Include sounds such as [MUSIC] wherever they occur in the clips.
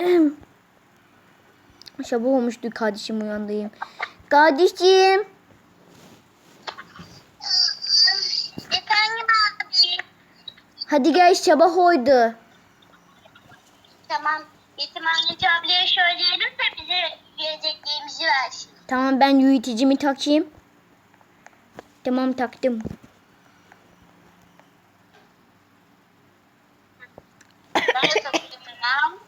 [CLEARS THROAT] Sabah olmuştu kardeşim uyandayım. Kardeşim. Efendim abi. Hadi gel sabah oldu. Tamam. Yetimhaneci ablaya söyleyelim de bize yiyeceklerimizi versin. Tamam ben yürütücümü takayım. Tamam taktım. Ben de takıyorum tamam.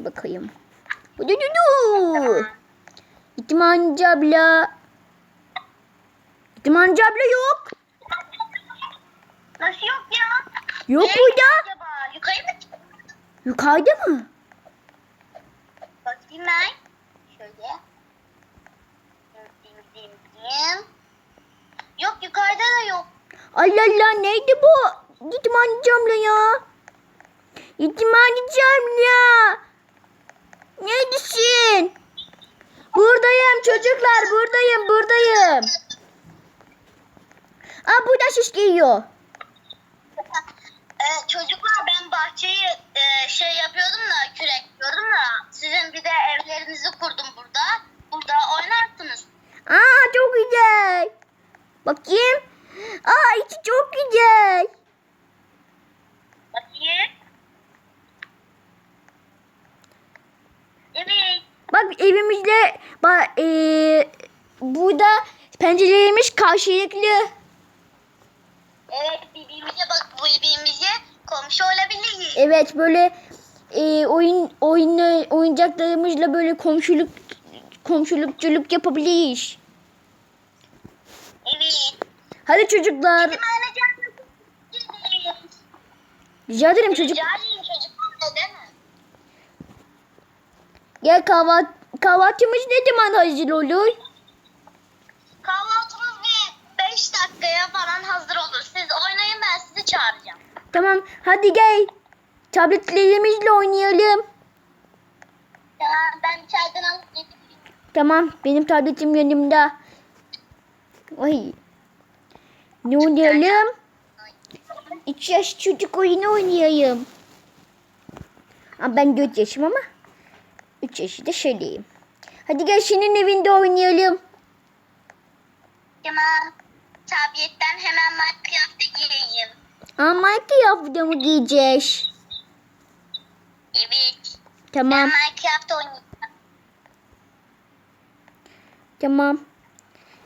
Öyle bakayım. Du du du. İtimancı abla. İtimancı abla yok. Nasıl yok ya? Yok Nereye burada. Acaba yukarı mı çıktı? Yukarıda mı? Bakayım ben. Şöyle. Dim dim. Yok yukarıda da yok. Allah Allah neydi bu? İtimancı abla ya. İtimancı abla. Neredesin? Buradayım çocuklar buradayım buradayım. Aa burada ses geliyor. Ee, çocuklar ben bahçeyi e, şey yapıyordum da kürekliyordum da sizin bir de evlerinizi kurdum burada. Burada oynarsınız. Aa çok güzel. Bakayım. Aa içi çok güzel. Bakayım. Evet. Bak evimizde bak eee, burada pencerelerimiz karşılıklı. Evet birbirimize bak bu birbirimize komşu olabiliriz. Evet böyle eee, oyun oyun oyuncaklarımızla böyle komşuluk komşulukçuluk yapabiliriz. Evet. Hadi çocuklar. Rica ederim çocuk. Rica ederim çocuklar Gel kahvaltı kahvaltımız ne zaman hazır olur? Kahvaltımız bir 5 dakikaya falan hazır olur. Siz oynayın ben sizi çağıracağım. Tamam hadi gel. Tabletlerimizle oynayalım. Tamam ben içeriden alıp getireyim. Tamam benim tabletim yanımda. Ay. Ne oynayalım? İki yaş çocuk oyunu oynayayım. Aa, ben 4 yaşım ama 3 yaşı da şöyleyim. Hadi gel senin evinde oynayalım. Tamam. Tabletten hemen Minecraft'a gireyim. Aa Minecraft'da mı giyeceğiz? Evet. Ben Tamam Minecraft oynayacağım. tamam.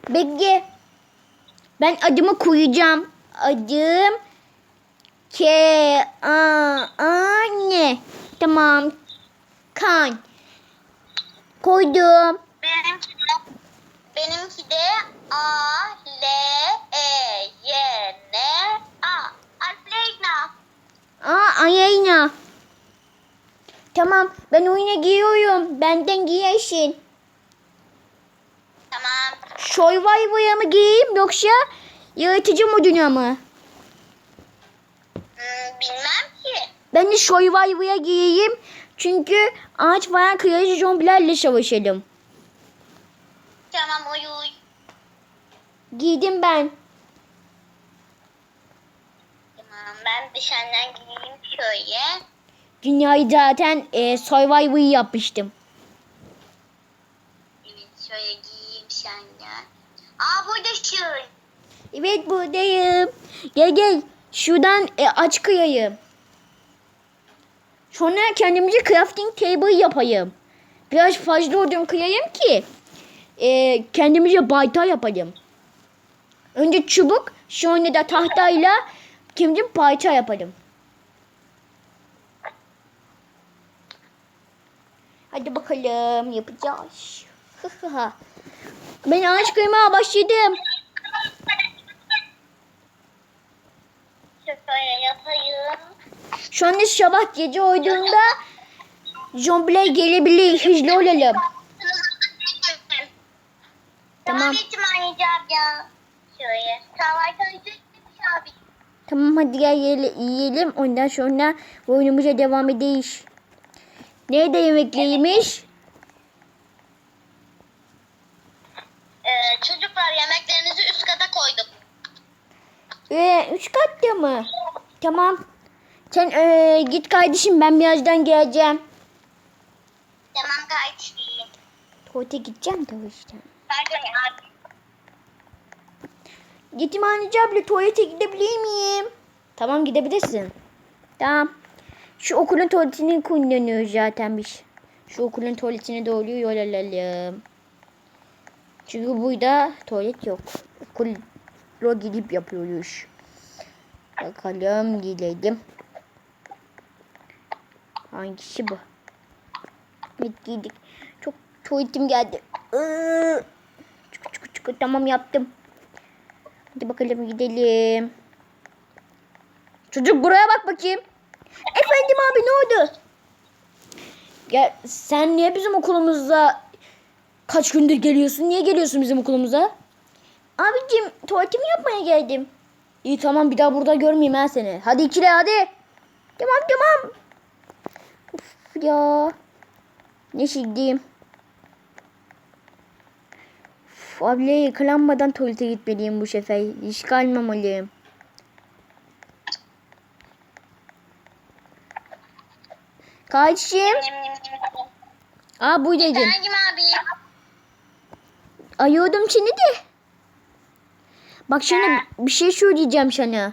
Bekle. Ben adımı koyacağım. Adım K A anne. Tamam. Kan. Koydum. Benimki de, benimki de A, L, E, Y, N, A. Alpleyna. Aa Ayayna. Tamam ben oyuna giriyorum. Benden giyersin. Tamam. Survivor'a mı gireyim yoksa yaratıcı moduna mı? Hmm, bilmem ki. Ben de Survivor'a gireyim. Çünkü ağaç falan kırıcı zombilerle savaşalım. Tamam uyu uyu. Giydim ben. Tamam ben senden gideyim şöyle. Dünyayı zaten e, Survivor'ı yapmıştım. Evet şöyle giyeyim senden. Aa buradasın. Evet buradayım. Gel gel. Şuradan e, aç kıyayım. Sonra kendimize crafting table yapayım. Biraz fazla odun kıyayım ki e, kendimize balta yapayım. Önce çubuk sonra da tahtayla kendimize balta yapalım. Hadi bakalım yapacağız. [LAUGHS] ben ağaç kıymaya başladım. Şöyle yapayım. Şu anda sabah gece olduğunda zombiler gelebilir. Hızlı olalım. Tamam. Tamam. hadi gel yiyelim. Ondan sonra oyunumuza devam ederiz. Nerede yemekliymiş? Ee, çocuklar yemeklerinizi üst kata koydum. Ee, üç katta mı? Tamam. Sen ee, git kardeşim ben birazdan geleceğim. Tamam kardeşim. Tuvalete gideceğim de o yüzden. Pardon abi. Yetimhaneci abla tuvalete gidebilir miyim? Tamam gidebilirsin. Tamam. Şu okulun tuvaletini kullanıyoruz zaten biz. Şu okulun tuvaletine doğru yol alalım. Çünkü burada tuvalet yok. Okula gidip yapıyoruz. Bakalım gidelim. Hangisi bu? Evet giydik. Çok tuvaletim geldi. Çıkı çıkı çıkı tamam yaptım. Hadi bakalım gidelim. Çocuk buraya bak bakayım. Efendim abi ne oldu? Ya sen niye bizim okulumuza kaç gündür geliyorsun? Niye geliyorsun bizim okulumuza? Abicim tuvaletimi yapmaya geldim. İyi tamam bir daha burada görmeyeyim ben seni. Hadi ikile hadi. Tamam tamam. Ya. Ne gideyim. Uf, abla yakalanmadan tuvalete gitmeliyim bu sefer. Hiç kalmamalıyım. Kardeşim. Aa buradaydın. Efendim abi. Ayıyordum seni de. Bak sana bir şey söyleyeceğim sana.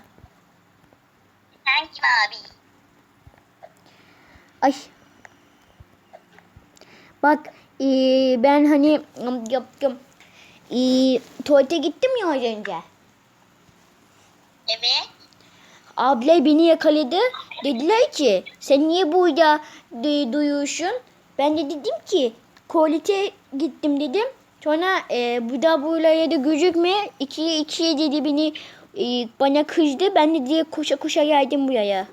Efendim abi. Ay. Bak eee, ben hani ım, yaptım. Eee, tuvalete gittim ya az önce. Evet. Abla beni yakaladı. Dediler ki sen niye burada duyuyorsun? Ben de dedim ki tuvalete gittim dedim. Sonra e, bu da buralara da gözükme. İkiye ikiye dedi beni e, bana kızdı. Ben de diye koşa koşa geldim buraya.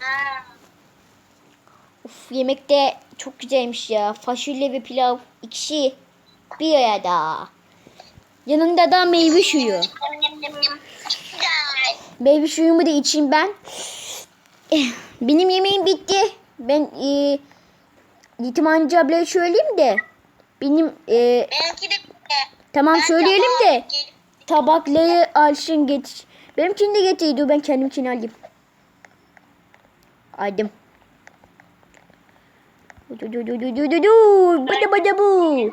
Ha. Uf yemek de çok güzelmiş ya. Fasulye ve pilav ikisi bir arada. Yanında da meyve suyu. Meyve suyumu da içeyim ben. Eh, Benim yemeğim bitti. Ben e, Yetimhaneci ablaya söyleyeyim de. Benim e, Benimki de tamam Ben söyleyelim de. Tabakları alsın getir. Benimkini de getir. Dur ben kendimkini alayım. Aldım. Du du du du du du du. Bada bada bu.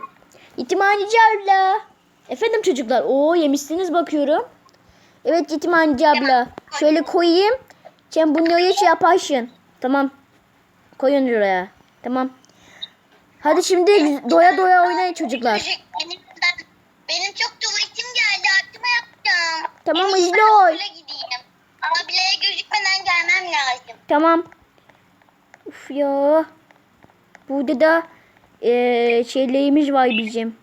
Yetimhaneci abla. Efendim çocuklar. Oo yemişsiniz bakıyorum. Evet yetimhaneci abla. Şöyle koyayım. Sen bunları şey yaparsın. Tamam. Koyun oraya. Tamam. Hadi şimdi doya doya oynayın çocuklar. Çocuk, Benim, ben, benim çok tuvaletim geldi. Aklıma yapacağım. Tamam, hızlı ol. gideyim. Abilere gözükmeden gelmem lazım. Tamam. Uf ya. Burada da eee şeylerimiz var bizim.